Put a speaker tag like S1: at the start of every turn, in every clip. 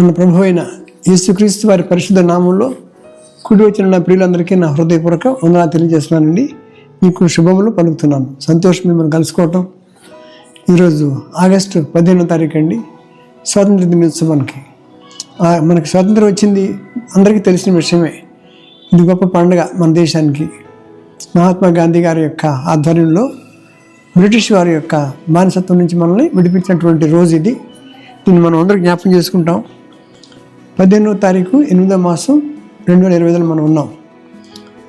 S1: మన ప్రభు అయిన యేసుక్రీస్తు వారి పరిశుద్ధ నామంలో కుడి వచ్చిన నా ప్రియులందరికీ నా హృదయపూర్వక వందనాలు తెలియజేస్తున్నానండి. మీకు శుభములు పలుకుతున్నాను. సంతోషం మిమ్మల్ని కలుసుకోవటం. ఈరోజు ఆగస్టు పదిహేనో తారీఖు అండి. స్వాతంత్ర దినోత్సవానికి. మనకి స్వాతంత్రం వచ్చింది అందరికీ తెలిసిన విషయమే. ఇది గొప్ప పండుగ మన దేశానికి. మహాత్మా గాంధీ గారి యొక్క ఆధ్వర్యంలో బ్రిటిష్ వారి యొక్క మానసత్వం నుంచి మనల్ని విడిపించినటువంటి రోజు ఇది. దీన్ని మనం అందరూ జ్ఞాపకం చేసుకుంటాం. పదిహేనవ తారీఖు ఎనిమిదో మాసం రెండు వేల ఇరవై ఐదులో మనం ఉన్నాం.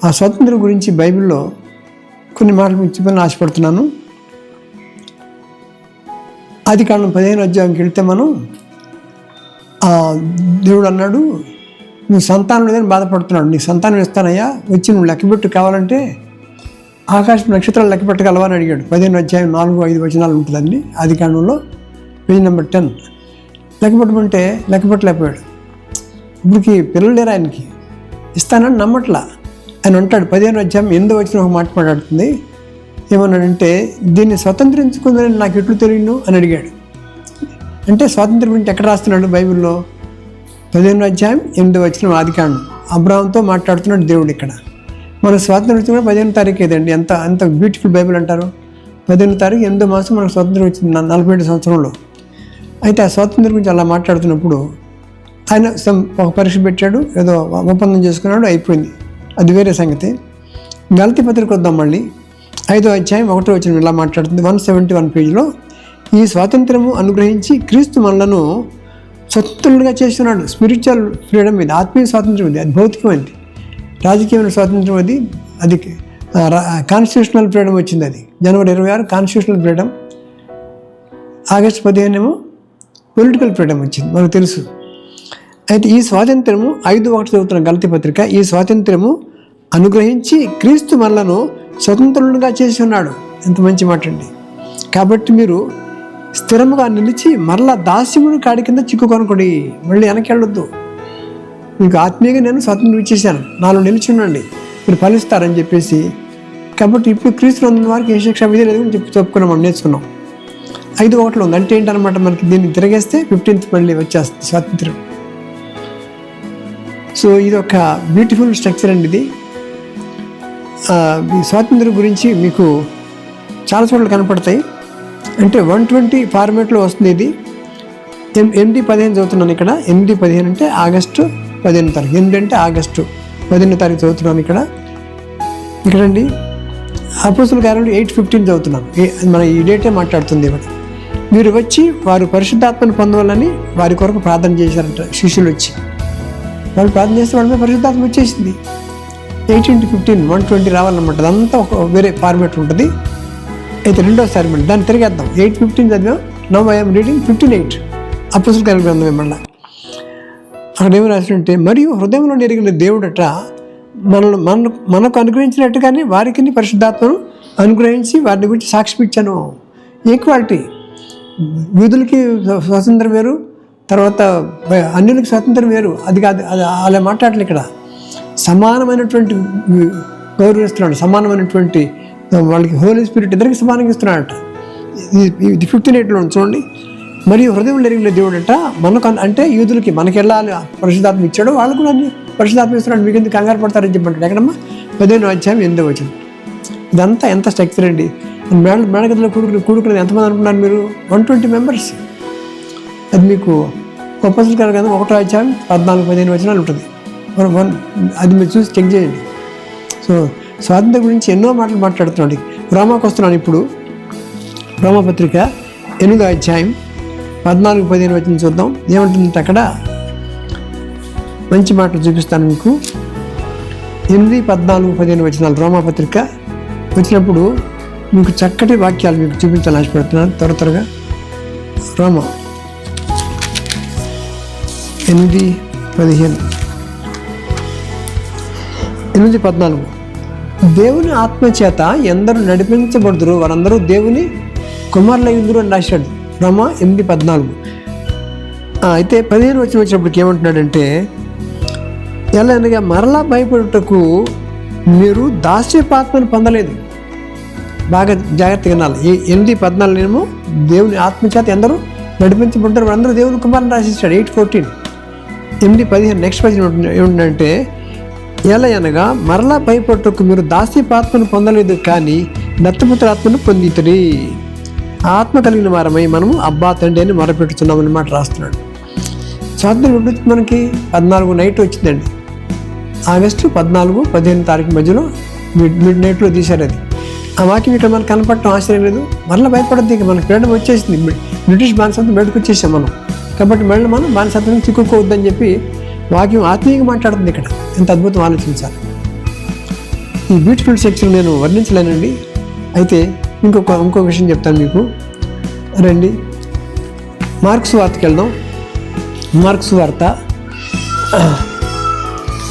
S1: ఆ స్వాతంత్రం గురించి బైబిల్లో కొన్ని మాటలు మీకు చెప్పాలని ఆశపడుతున్నాను. అది కారణం పదిహేను అధ్యాయంకి వెళ్తే మనం ఆ దేవుడు అన్నాడు నువ్వు సంతానం లేదని బాధపడుతున్నాడు. నీకు సంతానం ఇస్తానయ్యా. వచ్చి నువ్వు లెక్కబెట్టు కావాలంటే ఆకాశం నక్షత్రాలు లెక్క పెట్టగలవా అని అడిగాడు. పదిహేను అధ్యాయం నాలుగు ఐదు వచనాలు ఉంటుందండి. ఆది కాండంలో పేజ్ నెంబర్ టెన్. లెక్క పెట్టమంటే లెక్క పెట్టలేకపోయాడు ఇప్పటికి పిల్లలు లేరు ఆయనకి. ఇస్తానని నమ్మట్లా. ఆయన ఉంటాడు. పదిహేను అధ్యాయం ఎందు వచ్చిన ఒక మాట మాట్లాడుతుంది. ఏమన్నాడంటే దీన్ని స్వతంత్రించుకుందని నాకు ఎట్లు తెలియను? అని అడిగాడు. అంటే స్వాతంత్రం గురించి ఎక్కడ రాస్తున్నాడు బైబిల్లో? పదిహేను అధ్యాయం ఎనిమిది వచ్చిన ఆదికాండం అబ్రాహంతో మాట్లాడుతున్నాడు దేవుడు ఇక్కడ. మన స్వాతంత్రం వచ్చిన కూడా పదిహేను తారీఖు ఏదండి? ఎంత అంత బ్యూటిఫుల్ బైబిల్ అంటారు? పదిహేను తారీఖు ఎనిమిదో మాసం మనకు స్వాతంత్రం వచ్చింది. నలభై ఏడు సంవత్సరంలో. అయితే ఆ స్వాతంత్రం గురించి అలా మాట్లాడుతున్నప్పుడు ఆయన some- ఒక పరీక్ష పెట్టాడు ఏదో ఒప్పందం చేసుకున్నాడు అయిపోయింది. అది వేరే సంగతి. గలతి పత్రిక వద్దాం మళ్ళీ. ఐదో అధ్యాయం ఒకటో వచ్చిన ఇలా మాట్లాడుతుంది. వన్ సెవెంటీ వన్ పేజీలో ఈ స్వాతంత్రము అనుగ్రహించి క్రీస్తు మనలను స్వతంత్రులుగా చేస్తున్నాడు. స్పిరిచువల్ ఫ్రీడమ్ ఇది ఆత్మీయ స్వాతంత్రం ఇది అది భౌతికమైనది. రాజకీయమైన స్వాతంత్రం అది అది కాన్స్టిట్యూషనల్ ఫ్రీడమ్ వచ్చింది అది. జనవరి ఇరవై ఆరు కాన్స్టిట్యూషనల్ ఫ్రీడమ్. ఆగస్టు పదిహేను ఏమో పొలిటికల్ ఫ్రీడమ్ వచ్చింది. మనకు తెలుసు. అయితే ఈ స్వాతంత్రము ఐదు ఒకటి చదువుతున్న గలతి పత్రిక ఈ స్వాతంత్రము అనుగ్రహించి క్రీస్తు మనలను స్వతంత్రులుగా చేసి ఉన్నాడు. ఎంత మంచి మాట అండి. కాబట్టి మీరు స్థిరముగా నిలిచి మరలా దాస్యముని కాడి కింద చిక్కుకొనకొడి. మళ్ళీ వెనకెళ్ళొద్దు మీకు ఆత్మీయంగా నేను స్వాతంత్రం ఇచ్చేసాను నాలో నిలిచి ఉండండి. మీరు ఫలిస్తారని చెప్పేసి. కాబట్టి ఇప్పుడు క్రీస్తు ఉన్న వారికి ఏ శిక్ష విధి లేదు అని చెప్పి చెప్పుకున్నాం మనం నేర్చుకున్నాం. ఐదు ఒకటిలో ఉంది. అంటే ఏంటనమాట మనకి దీన్ని తిరగేస్తే ఫిఫ్టీన్త్ మళ్ళీ వచ్చేస్తుంది స్వాతంత్రం. సో ఇది ఒక బ్యూటిఫుల్ స్ట్రక్చర్ అండి ఇది. ఈ స్వాతంత్రం గురించి మీకు చాలా చోట్ల కనపడతాయి. అంటే వన్ ట్వంటీ ఫార్మేట్లో వస్తుంది ఇది. ఎం- ఎనిమిది పదిహేను చదువుతున్నాను ఇక్కడ. ఎనిమిది పదిహేను అంటే ఆగస్టు పదిహేను తారీఖు. ఎనిమిది అంటే ఆగస్టు పదిహేను తారీఖు చదువుతున్నాను ఇక్కడ. ఇక్కడండి అపోసుల కార్యాలు ఎయిట్ ఫిఫ్టీన్ చదువుతున్నాను మన ఈ డేటే మాట్లాడుతుంది ఇవాళ. మీరు వచ్చి వారు పరిశుద్ధాత్మను పొందవాలని వారి కొరకు ప్రార్థన చేశారంట శిష్యులు వచ్చి. వాళ్ళు ప్రార్థన చేస్తే వాళ్ళ మీద పరిశుద్ధాత్మ వచ్చేసింది. Eight to fifteen one twenty రావాలన్నమాట. అదంతా ఒక వేరే ఫార్మేట్ ఉంటుంది. అయితే రెండోసారి మళ్ళీ దాన్ని తిరిగేద్దాం. ఎయిట్ ఫిఫ్టీన్ చదివాం. Now I'm reading? Fifteen eight. అప్పసులు కలిపి గ్రంథం మళ్ళీ? అక్కడ ఏమి రాసినట్టే మరియు హృదయంలో ఎరిగిన దేవుడట మనల్ని మన మనకు అనుగ్రహించినట్టుగానే వారికి పరిశుద్ధాత్మను అనుగ్రహించి వారిని గురించి సాక్షి ఇచ్చాను. ఈక్వాలిటీ యూదులకి స్వాతంత్రం వేరు తర్వాత అన్యులకి స్వాతంత్రం వేరు. అది కాదు అది అలా మాట్లాడలే ఇక్కడ. సమానమైనటువంటి గౌరవిస్తున్నాడు. సమానమైనటువంటి వాళ్ళకి హోలీ స్పిరిట్ ఇద్దరికి సమానంగా ఇస్తున్నాడట. ఇది- ఫిఫ్టీన్ ఎయిట్లో చూడండి. మరియు హృదయం ఎరిగిన దేవుడు అంట మనకు అంటే యూదులకి మనకి వెళ్ళాలి పరిశుధాత్మ ఇచ్చాడు వాళ్ళు కూడా అన్ని పరిశుధాత్మ ఇస్తున్నాడు. మీకు ఎందుకు కంగారు పడతారని చెప్పంటాడు. ఎక్కడమ్మా? పదిహేను అధ్యాయం ఎందో వచ్చిన ఇదంతా ఎంత స్ట్రక్చర్ అండి. మేడ మేడగదిలో కూడుకుని కూడుకునేది ఎంతమంది అనుకున్నారు మీరు? వన్ ట్వంటీ మెంబర్స్ అది మీకు ఒప్పసులు గారు ఒకటో అధ్యాయం పద్నాలుగు పదిహేను వచనాలు ఉంటుంది. వన్- అది మీరు చూసి చెక్ చేయండి. సో స్వాతంత్రం గురించి ఎన్నో మాటలు మాట్లాడుతున్నాడు. రోమాకు వస్తున్నాను ఇప్పుడు. రోమపత్రిక ఎనిమిదో అధ్యాయం పద్నాలుగు పదిహేను వచ్చిన చూద్దాం. ఏమంటుందంటే అక్కడ? మంచి మాటలు చూపిస్తాను మీకు. ఎనిమిది పద్నాలుగు పదిహేను వచనాలు రోమాపత్రిక వచ్చినప్పుడు మీకు చక్కటి వాక్యాలు మీకు చూపించాలని ఆశపడుతున్నాను. త్వర త్వరగా. రోమ. ఎనిమిది పదిహేను. ఎనిమిది పద్నాలుగు. దేవుని ఆత్మచేత ఎందరూ నడిపించబడుతురు వారందరూ దేవుని కుమారులయ్యుందురు అని రాశాడు. రమ ఎనిమిది పద్నాలుగు. అయితే పదిహేను వచ్చిన వచ్చినప్పటికి ఏమంటున్నాడంటే ఎలా అనగా మరలా భయపడుటకు మీరు దాస్యపాత్మను పొందలేదు. బాగా జాగ్రత్తగా వినాలి. ఈ ఎనిమిది పద్నాలుగు ఏమో దేవుని ఆత్మచేత ఎందరూ నడిపించబడ్డారు అందరూ దేవుని కుమారుని రాసిస్తాడు. Eight fourteen. ఎనిమిది పదిహేను నెక్స్ట్ పదిహేను ఏమిటంటే ఎలా అనగా మరలా భయపడటకు మీరు దాస్యపాత్మను పొందలేదు కానీ దత్తపుత్రాత్మను పొందితురి. ఆత్మ కలిగిన వారమై మనము అబ్బా తండ్రి అని మొరపెట్టుతున్నాం అన్నమాట రాస్తున్నాడు. చదువు ఎప్పుడు మనకి పద్నాలుగు నైట్ వచ్చిందండి. ఆగస్టు పద్నాలుగు పదిహేను తారీఖు మధ్యలో మిడ్ మిడ్ నైట్లో తీశారు అది. ఆ వాక్యం ఇక్కడ మనకు కనపడటం ఆశ్చర్యం లేదు. మరలా భయపడద్దు ఇక మనకి ఫ్రీడమ్ వచ్చేసింది. బ్రిటిష్ బానిసత్వం బయటకు వచ్చేసాం మనం. కాబట్టి మళ్ళీ మనం బానిసత్వం చిక్కుకోవద్దని చెప్పి వాక్యం ఆత్మీయంగా మాట్లాడుతుంది ఇక్కడ. ఎంత అద్భుతం ఆలోచించాలి. ఈ బ్యూటిఫుల్ సెక్షన్ నేను వర్ణించలేనండి. అయితే ఇంకొక ఇంకొక విషయం చెప్తాను మీకు. రండి. మార్క్స్ వార్తకి వెళ్దాం. మార్క్స్ వార్త.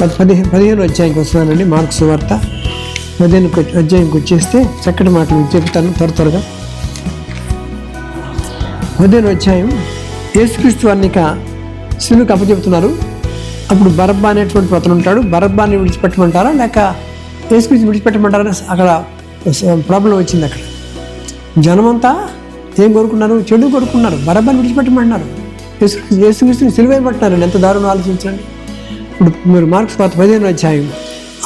S1: పది పదిహేను పదిహేను అధ్యాయంకి వస్తున్నానండి. మార్క్స్ వార్త. పదిహేను అధ్యాయంకి వచ్చేస్తే చక్కటి మాటలు చెప్తాను త్వర త్వరగా. పదిహేను అధ్యాయం యేసుక్రీస్తు వారినిక శిలుకు అప్పచెప్తున్నారు అప్పుడు బరబ్బా అనేటువంటి అతను ఉంటాడు. బరబ్బాని విడిచిపెట్టమంటారా? లేక యేసుక్రీస్తు విడిచిపెట్టమంటారా? అక్కడ ప్రాబ్లం వచ్చింది అక్కడ. జనమంతా ఏం కోరుకున్నారు? చెడు కోరుకున్నారు. బరబ్బాని విడిచిపెట్టమంటున్నారు. యేసు యేసుక్రీస్తుని సిలువైపట్టినారు ఎంత దారుణం ఆలోచించండి. ఇప్పుడు మీరు మార్క్స్ పాత పదిహేను అధ్యాయం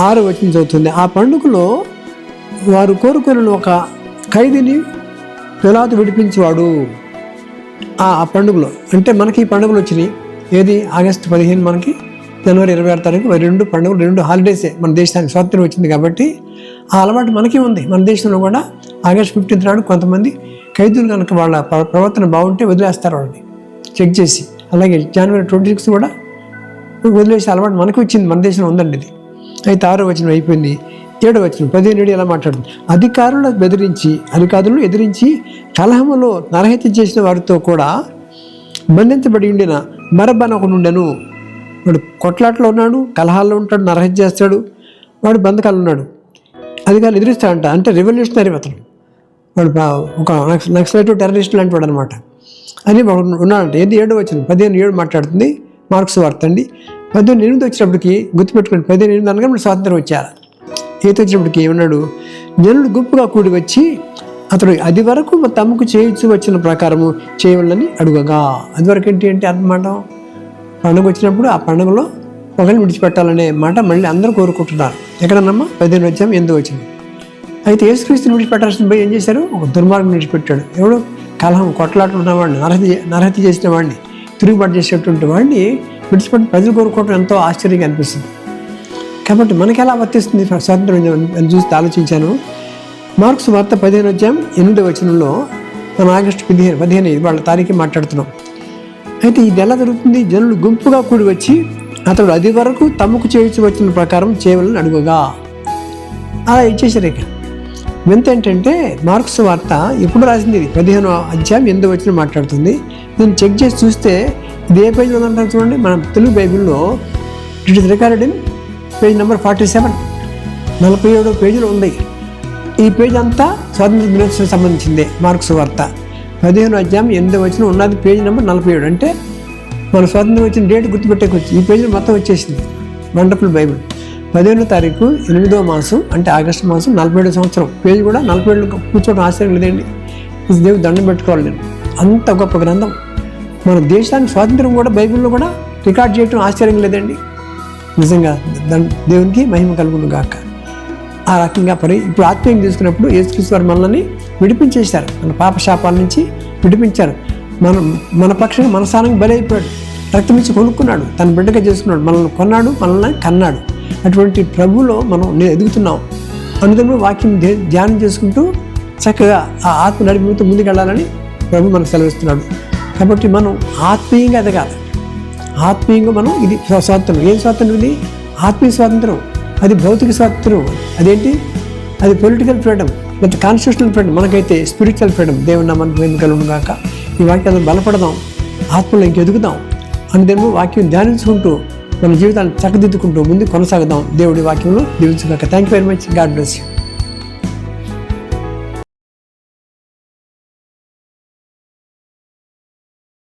S1: ఆరు వచ్చిన చదువుతుంది. ఆ పండుగలో వారు కోరుకున్న ఒక ఖైదీని పిలాతు విడిపించేవాడు. ఆ పండుగలో అంటే మనకి ఈ పండుగలు వచ్చినాయి. ఏది? ఆగస్టు పదిహేను మనకి జనవరి ఇరవై ఆరు తారీఖు రెండు పండుగలు రెండు హాలిడేసే మన దేశానికి స్వాతంత్రం వచ్చింది కాబట్టి ఆ అలవాటు మనకి ఉంది. మన దేశంలో కూడా ఆగస్ట్ ఫిఫ్టీన్త్ నాడు కొంతమంది ఖైదీలు కనుక వాళ్ళ ప్రవర్తన బాగుంటే వదిలేస్తారు వాళ్ళని. చెక్ చేసి అలాగే జనవరి ట్వంటీ సిక్స్ కూడా వదిలేసే అలవాటు మనకు వచ్చింది. మన దేశంలో ఉందండి ఇది. అయితే ఆరో వచనం అయిపోయింది. ఏడో వచనం పదిహేను ఏడు ఎలా మాట్లాడుతుంది? అధికారులు బెదిరించి అధికారులను ఎదిరించి కలహములో నరహత్య చేసిన వారితో కూడా బంధించబడి ఉండిన మరబ్బన వాడు కొట్లాట్లో ఉన్నాడు కలహాల్లో ఉంటాడు నరహత్య చేస్తాడు వాడు బంధకాలు ఉన్నాడు. అధికారులు ఎదిరిస్తాడంట అంటే రెవల్యూషనరీ అతను. వాడు ఒక నక్స్ నక్సలైట్ టెర్రరిస్ట్ లాంటి వాడు అనమాట అని వాడు ఉన్నాడంట. ఏది ఏడు వచ్చింది? పదిహేను ఏడు మాట్లాడుతుంది. మార్క్స్ వార్త అండి. పదిహేను ఎనిమిది వచ్చినప్పటికి గుర్తుపెట్టుకోండి. పదిహేను ఎనిమిది అనగా మనకు స్వాతంత్రం వచ్చారు ఈత వచ్చినప్పటికి ఏమన్నాడు? జనుడు గుంపుగా కూడి వచ్చి అతడు అది వరకు తమకు చేయొచ్చు వచ్చిన ప్రకారము చేయవాలని అడుగగా. అది వరకు ఏంటి అంటే అనమాట పండుగ వచ్చినప్పుడు ఆ పండుగలో ఒకరిని విడిచిపెట్టాలనే మాట మళ్ళీ అందరూ కోరుకుంటున్నారు. ఎక్కడన్నమ్మా పదిహేను వచ్చాము ఎందుకు వచ్చింది అయితే యేసుక్రీస్తుని విడిచిపెట్టాల్సిన పోయి ఏం చేశారు? ఒక దుర్మార్గం విడిచిపెట్టాడు. ఎవడు? కలహం కొట్లాడుతున్న వాడిని నరహత్య నరహత్య చేసిన వాడిని తిరుగుబాటు చేసేటువంటి వాడిని విడిచిపెట్టి ప్రజలు కోరుకోవడం ఎంతో ఆశ్చర్యంగా అనిపిస్తుంది. కాబట్టి మనకి ఎలా వర్తిస్తుంది? స్వాతంత్రం అని ఆలోచించాను. మార్క్స్ వార్త పదిహేను వచ్చాం ఎనిమిది వచనంలో మనం ఆగస్టు పదిహేను పదిహేను వాళ్ళ తారీఖు మాట్లాడుతున్నాం. అయితే ఇది ఎలా జరుగుతుంది? జనులు గుంపుగా కూడి వచ్చి అతడు అది వరకు తమకు చేయించి వచ్చిన ప్రకారం చేయవలని అడుగుగా. అలా ఇచ్చేసారు ఇక వింత ఏంటంటే మార్క్స్ వార్త ఎప్పుడు రాసింది ఇది? పదిహేను అధ్యాయం ఎందు వచ్చిన మాట్లాడుతుంది. నేను చెక్ చేసి చూస్తే ఇది ఏ పేజీలో ఉందంటారు చూడండి. మన తెలుగు బైబిల్లో it is recorded in page number forty seven. నలభై ఏడో పేజీలు ఉంది. ఈ పేజ్ అంతా స్వాతంత్ర దినోత్సవం సంబంధించిందే మార్క్స్ వార్త. పదిహేను అధ్యాయం ఎనిమిది వచ్చిన ఉన్నది పేజ్ నెంబర్ నలభై ఏడు. అంటే మన స్వాతంత్రం వచ్చిన డేట్ గుర్తుపెట్టేకొచ్చి ఈ పేజీలో మొత్తం వచ్చేసింది. Wonderful Bible. పదిహేనో తారీఖు ఎనిమిదో మాసం అంటే ఆగస్టు మాసం నలభై ఏడో సంవత్సరం. పేజీ కూడా నలభై ఏడులో కూర్చోవడం ఆశ్చర్యం లేదండి. ఇది దేవుడు దండం పెట్టుకోవాలి నేను అంత గొప్ప గ్రంథం. మన దేశానికి స్వాతంత్రం కూడా బైబిల్లో కూడా రికార్డ్ చేయడం ఆశ్చర్యం లేదండి. నిజంగా దేవునికి మహిమ కలుగును గాక. ఆ రకంగా పరి ఇప్పుడు ఆత్మీయం తీసుకున్నప్పుడు యేసుక్రీస్తు వారు మనల్ని విడిపించేశారు. మన పాప శాపాల నుంచి విడిపించారు. మనం మన పక్షంగా మన బలైపోయాడు. రక్తం ఇచ్చి కొనుక్కున్నాడు. తన బిడ్డగా చేసుకున్నాడు. మనల్ని కొన్నాడు మనల్ని కన్నాడు. అటువంటి ప్రభువులో మనం నేను ఎదుగుతున్నాం. అనుదినము వాక్యం ధ్యానం చేసుకుంటూ చక్కగా ఆ ఆత్మ నడిపితో ముందుకెళ్ళాలని ప్రభు మనకు సెలవిస్తున్నాడు. కాబట్టి మనం ఆత్మీయంగా ఎదగాలి. ఆత్మీయంగా మనం ఇది స్వాతంత్రం. ఏం స్వాతంత్రం ఇది? ఆత్మీయ స్వాతంత్రం. అది భౌతిక స్వాతంత్రం. అదేంటి? అది పొలిటికల్ ఫ్రీడమ్ లేకపోతే కాన్స్టిట్యూషనల్ ఫ్రీడమ్ మనకైతే స్పిరిచువల్ ఫ్రీడమ్ దేవుని నామానికి మేము కలుగును గాక ఈ వాక్యాన్ని బలపడదాం. ఆత్మలో ఇంకెదుగుదాం. అనుదినము వాక్యం ధ్యానించుకుంటూ మన జీవితాన్ని చక్కదిద్దుకుంటూ ముందు కొనసాగుదాం. దేవుడి వాక్యంలో దీవించుగాక thank you very much God bless you